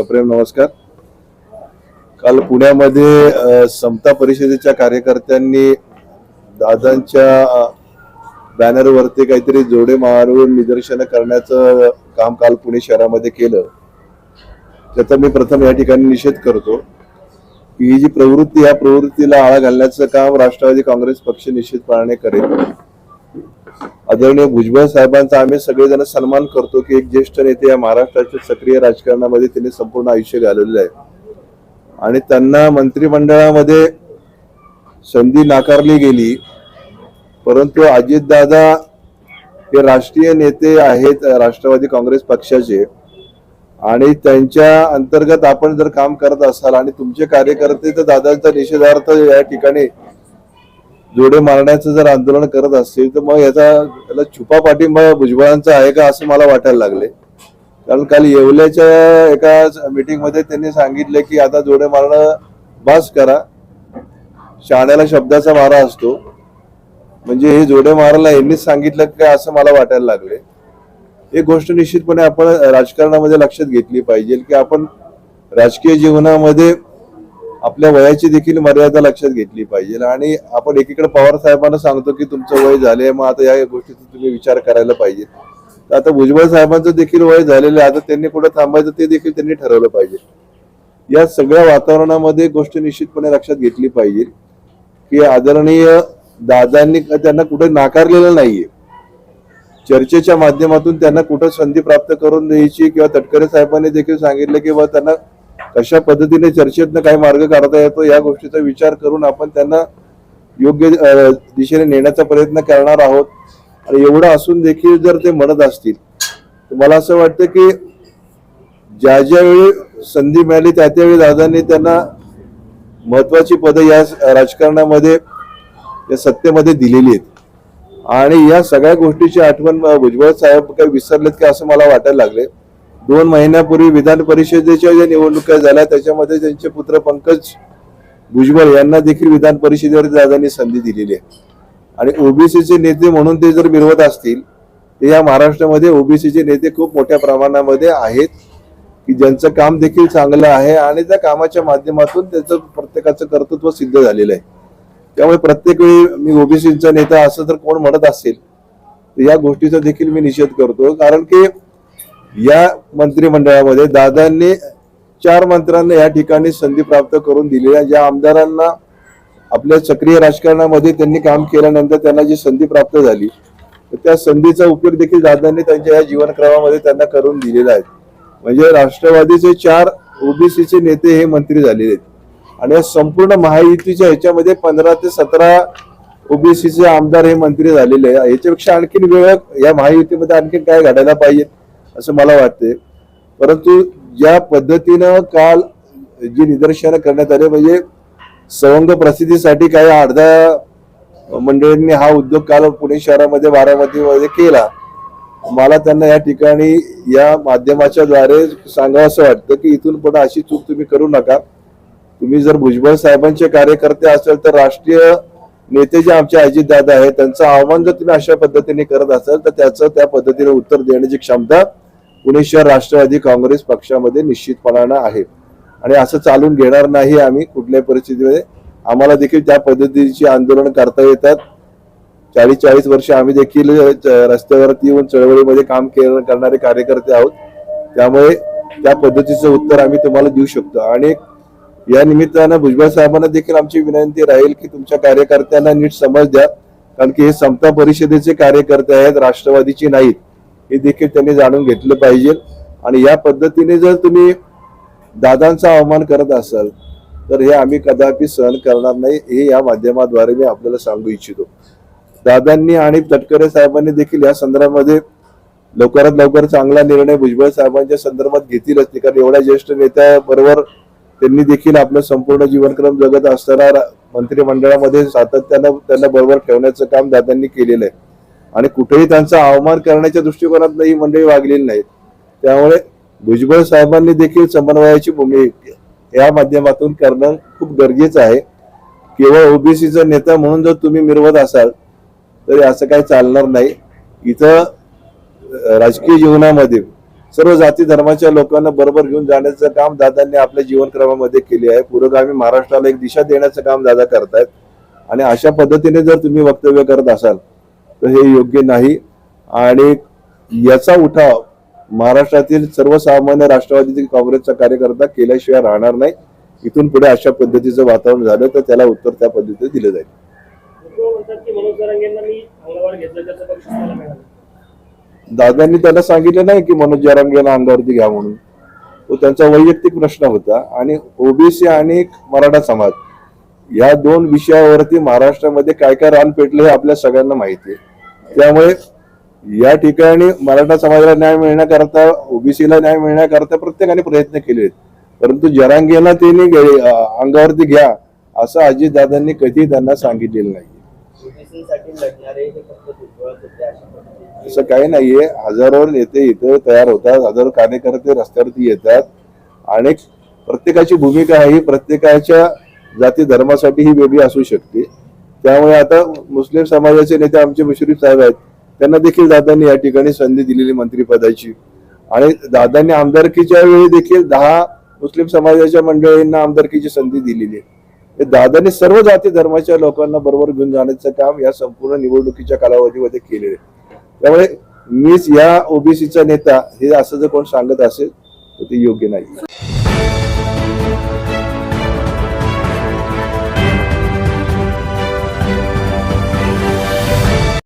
सप्रेम नमस्कार. काल पुण्यामध्ये समता परिषदेच्या कार्यकर्त्यांनी दादांच्या बॅनरवरती काहीतरी जोडे मारून निदर्शनं करण्याचं काम काल पुणे शहरामध्ये केलं. त्याचा मी प्रथम या ठिकाणी निषेध करतो. की ही जी प्रवृत्ती या प्रवृत्तीला आळा घालण्याचं काम राष्ट्रवादी काँग्रेस पक्ष निश्चितपणाने करेल. आदरणीय भुजबळ साहेबांचा आम्ही सगळेजण सन्मान करतो की एक ज्येष्ठ नेते या महाराष्ट्राच्या सक्रिय राजकारणामध्ये त्यांनी संपूर्ण आयुष्य घालवलेलं आहे. आणि त्यांना मंत्रिमंडळामध्ये संधी नाकारली गेली परंतु अजितदादा हे राष्ट्रीय नेते आहेत राष्ट्रवादी काँग्रेस पक्षाचे. आणि त्यांच्या अंतर्गत आपण जर काम करत असाल आणि तुमचे कार्यकर्ते तर दादांचा निषेधार्थ या ठिकाणी जोडे मारण्याचं जर आंदोलन करत असतील तर मग याचा याला छुपा पाठिंबा भुजबळांचा आहे का असं मला वाटायला लागले. कारण काल येवल्याच्या एका मीटिंगमध्ये त्यांनी सांगितलं की आता जोडे मारणं बास करा. शाण्याला शब्दाचा मारा असतो. म्हणजे हे जोडे मारायला यांनीच सांगितलं का असं मला वाटायला लागले. एक गोष्ट निश्चितपणे आपण राजकारणामध्ये लक्षात घेतली पाहिजे की आपण राजकीय जीवनामध्ये आपल्या वयाची देखील मर्यादा लक्षात घेतली पाहिजे. आणि आपण एकीकडे पवार साहेबांना सांगतो की तुमचं वय झालंय मग आता या गोष्टीचा तुम्ही विचार करायला पाहिजे. तर आता भुजबळ साहेबांचं देखील वय झालेलं आहे आता त्यांनी कुठे थांबायचं ते देखील त्यांनी ठरवलं पाहिजे. या सगळ्या वातावरणामध्ये गोष्ट निश्चितपणे लक्षात घेतली पाहिजे की आदरणीय दादांनी त्यांना कुठे नाकारलेलं नाहीये. चर्चेच्या माध्यमातून त्यांना कुठं संधी प्राप्त करून द्यायची किंवा तटकरे साहेबांनी देखील सांगितलं की बा त्यांना कशा पद्धतीने चर्चेतनं काही मार्ग काढता येतो या गोष्टीचा विचार करून आपण त्यांना योग्य दिशेने नेण्याचा प्रयत्न करणार आहोत. आणि एवढं असून देखील जर ते म्हणत असतील तर मला असं वाटतं की ज्या ज्या वेळी संधी मिळाली त्या त्यावेळी दादांनी त्यांना महत्वाची पदं या राजकारणामध्ये या सत्तेमध्ये दिलेली आहेत. आणि या सगळ्या गोष्टीची आठवण भुजबळ साहेब काही विसरलेत की असं मला वाटायला लागले दोन महिन्यापूर्वी विधान परिषदेच्या ज्या निवडणुका झाल्या त्याच्यामध्ये त्यांचे पुत्र पंकज भुजबळ यांना देखील विधान परिषदेवर दादांनी संधी दिलेली आहे. आणि ओबीसीचे नेते म्हणून ते जर मिरवत असतील तर या महाराष्ट्रामध्ये ओबीसीचे नेते खूप मोठ्या प्रमाणामध्ये आहेत की ज्यांचं काम देखील चांगलं आहे आणि त्या कामाच्या माध्यमातून त्याचं प्रत्येकाचं कर्तृत्व सिद्ध झालेलं आहे. त्यामुळे प्रत्येक वेळी मी ओबीसीचा नेता असं जर कोण म्हणत असेल तर या गोष्टीचा देखील मी निषेध करतो कारण की या मंत्रिमंडळामध्ये दादांनी चार मंत्र्यांना या ठिकाणी संधी प्राप्त करून दिलेल्या ज्या आमदारांना आपल्या सक्रिय राजकारणामध्ये त्यांनी काम केल्यानंतर त्यांना जी संधी प्राप्त झाली तर त्या संधीचा उपयोग देखील दादांनी त्यांच्या या जीवनक्रमामध्ये त्यांना करून दिलेला आहे. म्हणजे राष्ट्रवादीचे चार ओबीसीचे नेते हे मंत्री झालेले आहेत. आणि या संपूर्ण महायुतीच्या ह्याच्यामध्ये पंधरा ते सतरा ओबीसीचे आमदार हे मंत्री झालेले आहे. याच्यापेक्षा आणखीन वेळ या महायुतीमध्ये आणखीन काय घडायला पाहिजे? असं मला वाटते परंतु ज्या पद्धतीनं काल जी निदर्शनं करण्यात आले म्हणजे सवंग प्रसिद्धीसाठी काही अर्धा मंडळींनी हा उद्योग काल पुणे शहरामध्ये बारामतीमध्ये केला. मला त्यांना या ठिकाणी या माध्यमाच्या द्वारे सांगावं असं वाटतं की इथून पुढे अशी चूक तुम्ही करू नका. तुम्ही जर भुजबळ साहेबांचे कार्यकर्ते असेल तर राष्ट्रीय नेते जे आमचे अजितदादा आहेत त्यांचं आव्हान जर तुम्ही अशा पद्धतीने करत असाल तर त्याचं त्या पद्धतीने उत्तर देण्याची क्षमता पुणे शहर राष्ट्रवादी काँग्रेस पक्षामध्ये निश्चितपणानं आहे. आणि असं चालून घेणार नाही आम्ही कुठल्याही परिस्थितीमध्ये. आम्हाला देखील त्या पद्धतीची आंदोलन करता येतात. चाळीस चाळीस वर्ष आम्ही देखील रस्त्यावरती येऊन चळवळीमध्ये काम के- करणारे कार्यकर्ते आहोत. त्यामुळे त्या पद्धतीचं उत्तर आम्ही तुम्हाला देऊ शकतो. आणि या निमित्तानं भुजबळ साहेबांना देखील आमची विनंती राहील की तुमच्या कार्यकर्त्यांना नीट समज द्या. कारण की हे समता परिषदेचे कार्यकर्ते आहेत राष्ट्रवादीचे नाहीत. हे देखील त्यांनी जाणून घेतलं पाहिजे. आणि या पद्धतीने जर तुम्ही दादांचा अवमान करत असाल तर हे आम्ही कदापि सहन करणार नाही. हे या माध्यमाद्वारे मी आपल्याला सांगू इच्छितो. दादांनी आणि तटकरे साहेबांनी देखील या संदर्भामध्ये लवकरात लवकर चांगला निर्णय भुजबळ साहेबांच्या संदर्भात घेतीलच. असते कारण एवढ्या ज्येष्ठ नेत्याबरोबर त्यांनी देखील आपलं संपूर्ण जीवनक्रम जगत असताना मंत्रिमंडळामध्ये सातत्यानं त्यांना बरोबर ठेवण्याचं काम दादांनी केलेलं आहे. आणि कुठेही त्यांचा अवमान करण्याच्या दृष्टिकोनात ही मंडळी वागलेली नाहीत. त्यामुळे भुजबळ साहेबांनी देखील समन्वयाची भूमिका या माध्यमातून करणं खूप गरजेचं आहे. केवळ ओबीसीचा नेता म्हणून जर तुम्ही मिरवत असाल तरी असं काही चालणार नाही. इथं राजकीय जीवनामध्ये सर्व जाती धर्माच्या लोकांना बरोबर घेऊन जाण्याचं काम दादांनी आपल्या जीवनक्रमामध्ये केले आहे. पुरोगामी महाराष्ट्राला एक दिशा देण्याचं काम दादा करतायत. आणि अशा पद्धतीने जर तुम्ही वक्तव्य करत असाल तर हे योग्य नाही. आणि याचा उठाव महाराष्ट्रातील सर्वसामान्य राष्ट्रवादी काँग्रेसचा कार्यकर्ता केल्याशिवाय राहणार नाही. इथून पुढे अशा पद्धतीचं वातावरण झालं तर त्याला उत्तर त्या पद्धतीने दिलं जाईल. दादांनी त्यांना सांगितलं नाही की मनोज जरांगेला अंगावरती घ्या म्हणून. तो त्यांचा वैयक्तिक प्रश्न होता आणि ओबीसी आणि मराठा समाज या दोन विषयावरती महाराष्ट्रामध्ये काय काय रान पेटलं हे आपल्या सगळ्यांना माहिती आहे. त्यामुळे या ठिकाणी मराठा समाजाला न्याय मिळण्याकरता ओबीसीला न्याय मिळण्याकरता प्रत्येकाने प्रयत्न केले आहेत. परंतु जरांगेला त्यांनी अंगावरती घ्या असं अजितदादांनी कधी त्यांना सांगितलेलं नाही. असं काही नाहीये. हजारो नेते इथं तयार होतात. हजारो कार्यकर्ते रस्त्यावरती येतात. आणि प्रत्येकाची भूमिका आहे ही प्रत्येकाच्या जाती धर्मासाठी ही वेगळी असू शकते. त्यामुळे आता मुस्लिम समाजाचे नेते आमचे मुश्रीफ साहेब आहेत. त्यांना देखील दादांनी या ठिकाणी संधी दिलेली मंत्रिपदाची. आणि दादांनी आमदारकीच्या वेळी देखील दहा मुस्लिम समाजाच्या मंडळींना आमदारकीची संधी दिलेली आहे. हे दादांनी सर्व जाती धर्माच्या लोकांना बरोबर घेऊन जाण्याचं काम या संपूर्ण निवडणुकीच्या कालावधीमध्ये केलेलं आहे. त्यामुळे मीच या ओबीसीचा नेता हे असं जर कोण सांगत असेल तर ते योग्य नाही.